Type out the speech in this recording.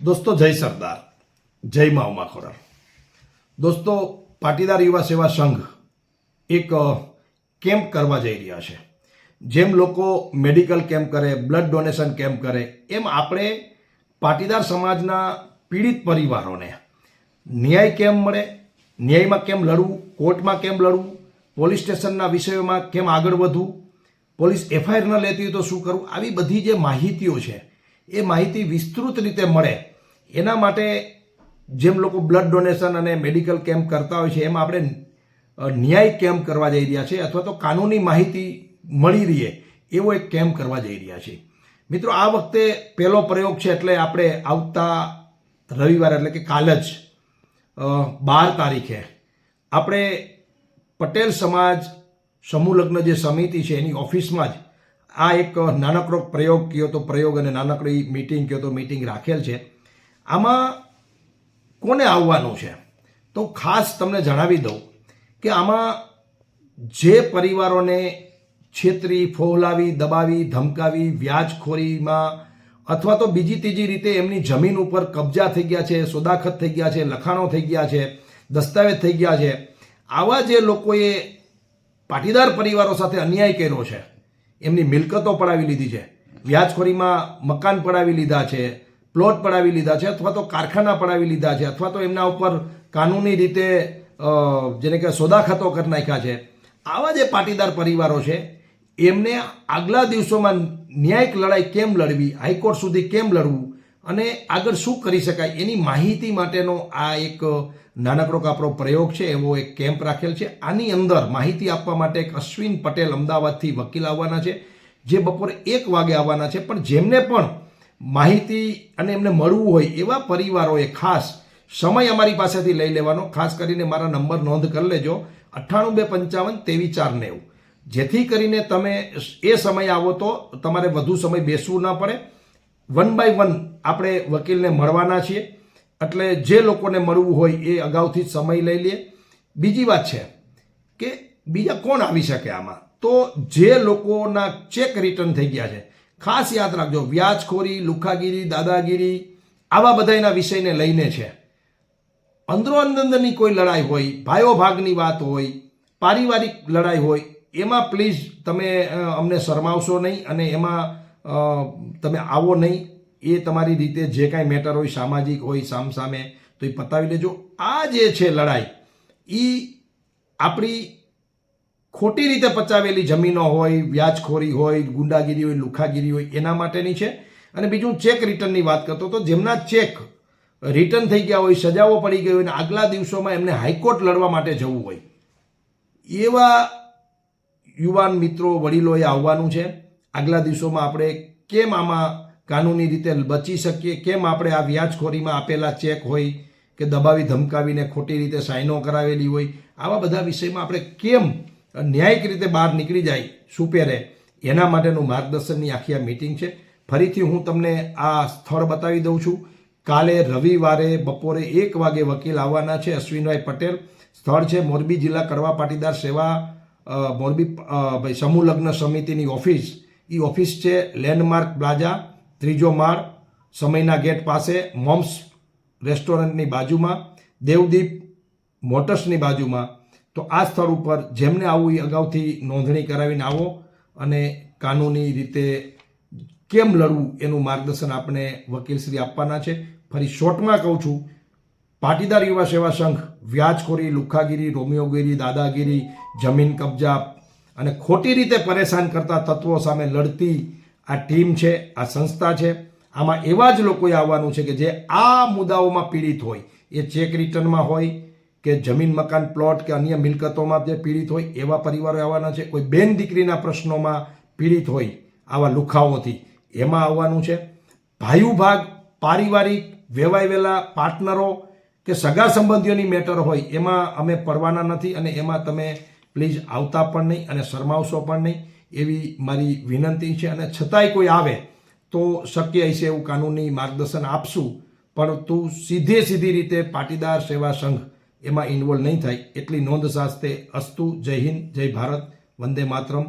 દોસ્તો, જય સરદાર. જય મા ઉમા ખોરાર દોસ્તો, પાટીદાર યુવા સેવા સંઘ એક કેમ્પ કરવા જઈ રહ્યા છે. જેમ લોકો મેડિકલ કેમ્પ કરે, બ્લડ ડોનેશન કેમ્પ કરે, એમ આપણે પાટીદાર સમાજના પીડિત પરિવારોને ન્યાય કેમ મળે? ન્યાયમાં કેમ લડવું? કોર્ટમાં કેમ લડવું? પોલીસ સ્ટેશનના વિષયોમાં કેમ આગળ વધવું? પોલીસ એફઆઈઆર ન લેતી હોય તો શું કરવું? આવી બધી જે માહિતીઓ છે એ માહિતી વિસ્તૃત રીતે મળે. એના માટે જેમ લોકો બ્લડ ડોનેશન અને મેડિકલ કેમ્પ કરતા હોય છે, એમ આપણે ન્યાય કેમ્પ કરવા જઈ રહ્યા છે અથવા તો કાનૂની માહિતી મળી રહીએ, એવો એક કેમ્પ કરવા જઈ રહ્યા છે. મિત્રો, આ વખતે પહેલો પ્રયોગ છે એટલે આપણે આવતા રવિવારે, એટલે કે કાલ જ બાર તારીખે, આપણે પટેલ સમાજ સમૂહ લગ્ન જે સમિતિ છે એની ઓફિસમાં જ આ એક નાનકડો પ્રયોગ કયો તો પ્રયોગ અને નાનકડી મીટિંગ કયો તો મીટિંગ રાખેલ છે. આમાં કોને આવવાનું છે? તો ખાસ તમને જણાવી દઉં કે આમાં જે પરિવારોને છેતરી, ફોહલાવી, દબાવી, ધમકાવી, વ્યાજખોરીમાં અથવા તો બીજી ત્રીજી રીતે એમની જમીન ઉપર કબજા થઈ ગયા છે, સોદાખત થઈ ગયા છે, લખાણો થઈ ગયા છે, દસ્તાવેજ થઈ ગયા છે, આવા જે લોકોએ પાટીદાર પરિવારો સાથે અન્યાય કર્યો છે એમની મિલકતો પડાવી લીધી છે. વ્યાજખોરીમાં મકાન પડાવી લીધા છે, પ્લોટ પડાવી લીધા છે અથવા તો કારખાના પડાવી લીધા છે અથવા તો એમના ઉપર કાનૂની રીતે જેને કે સોદાખતો કરી નાખ્યા છે. આવા જે પાટીદાર પરિવારો છે, એમને આગલા દિવસોમાં ન્યાયિક લડાઈ કેમ લડવી, હાઈકોર્ટ સુધી કેમ લડવું અને આગળ શું કરી શકાય એની માહિતી માટેનો આ એક નાનકડો આપણો પ્રયોગ છે, એવો એક કેમ્પ રાખેલ છે. આની અંદર માહિતી આપવા માટે એક અશ્વિન પટેલ અમદાવાદથી વકીલ આવવાના છે, જે બપોરે એક વાગે આવવાના છે. પણ જેમને પણ માહિતી અને એમને મળવું હોય એવા પરિવારોએ ખાસ સમય અમારી પાસેથી લઈ લેવાનો. ખાસ કરીને મારા નંબર નોંધ કરી લેજો, અઠ્ઠાણું બે પંચાવન તેવી ચાર નેવું. જેથી કરીને તમે એ સમય આવો તો તમારે વધુ સમય બેસવું ના પડે. વન બાય વન આપણે વકીલને મળવાના છીએ. એટલે જે લોકોને મળવું હોય એ અગાઉથી જ સમય લઈ લે. બીજી વાત છે કે બીજા કોણ આવી શકે આમાં? તો જે લોકોના ચેક રિટર્ન થઈ ગયા છે, ખાસ યાદ રાખજો, વ્યાજખોરી, લુખાગીરી, દાદાગીરી, આવા બધાના વિષયને લઈને છે. અંદરો અંદરની કોઈ લડાઈ હોય, ભાઈઓ ભાગની વાત હોય, પારિવારિક લડાઈ હોય, એમાં પ્લીઝ તમે અમને શરમાવશો નહીં અને એમાં તમે આવો નહીં. એ તમારી રીતે જે કાંઈ મેટર હોય, સામાજિક હોય, સામસામે, તો એ પતાવી લેજો. આ જે છે લડાઈ એ આપણી ખોટી રીતે પચાવેલી જમીનો હોય, વ્યાજખોરી હોય, ગુંડાગીરી હોય, લુખાગીરી હોય, એના માટેની છે. અને બીજું ચેક રિટર્નની વાત કરતો તો જેમના ચેક રિટર્ન થઈ ગયા હોય, સજાઓ પડી ગઈ હોય અને આગલા દિવસોમાં એમને હાઈકોર્ટ લડવા માટે જવું હોય. એવા યુવાન મિત્રો, વડીલોએ આવવાનું છે. આગલા દિવસોમાં આપણે કેમ આમાં કાનૂની રીતે બચી શકીએ. કેમ આપણે આ વ્યાજખોરીમાં આપેલા ચેક હોય કે દબાવી ધમકાવીને ખોટી રીતે સાઇનો કરાવેલી હોય, આવા બધા વિષયમાં આપણે કેમ ન્યાયિક રીતે બહાર નીકળી જાય સુપેરે એના માટેનું માર્ગદર્શનની આખી આ મીટિંગ છે. ફરીથી હું તમને આ સ્થળ બતાવી દઉં છું. કાલે રવિવારે બપોરે એક વાગે વકીલ આવવાના છે, અશ્વિનભાઈ પટેલ. સ્થળ છે મોરબી જિલ્લા કરવા પાટીદાર સેવા મોરબી ભાઈ સમૂહ લગ્ન સમિતિની ઓફિસ. એ ઓફિસ છે લેન્ડમાર્ક પ્લાઝા. ત્રીજો માળ સમયના ગેટ પાસે મોમ્સ રેસ્ટોરન્ટની બાજુમાં, દેવદીપ મોટર્સની બાજુમાં. તો આ સ્થળ ઉપર જેમને આવવું એ અગાઉથી નોંધણી કરાવીને આવો અને કાનૂની રીતે કેમ લડવું એનું માર્ગદર્શન આપણે વકીલશ્રી આપવાના છે. ફરી શોર્ટમાં કહું છું, પાટીદાર યુવા સેવા સંઘ, વ્યાજખોરી, લુખાગીરી, રોમિયોગીરી, દાદાગીરી, જમીન કબજા અને ખોટી રીતે પરેશાન કરતા તત્વો સામે લડતી આ ટીમ છે, આ સંસ્થા છે. આમાં એવા જ લોકોએ આવવાનું છે કે જે આ મુદ્દાઓમાં પીડિત હોય. એ ચેક રિટર્નમાં હોય કે જમીન મકાન પ્લોટ કે અન્ય મિલકતોમાં જે પીડિત હોય એવા પરિવારો આવવાના છે. કોઈ બેન દીકરીના પ્રશ્નોમાં પીડિત હોય આવા લુખાઓથી એમાં આવવાનું છે. ભાયુ ભાગ, પારિવારિક, વેવાયેલા પાર્ટનરો કે સગા સંબંધીઓની મેટર હોય એમાં અમે પડવાના નથી અને એમાં તમે પ્લીઝ આવતા પણ નહીં અને શરમાવશો પણ નહીં. એવી મારી વિનંતી છે અને છતાંય કોઈ આવે તો શક્ય હશે એવું કાનૂની માર્ગદર્શન આપશું. પરંતુ સીધે સીધી રીતે પાટીદાર સેવા સંઘ એમાં ઇન્વોલ્વ નહીં થાય. એટલી નોંધ સાસ્તે અસ્તુ. જય હિન્દ, જય ભારત. વંદે માતરમ.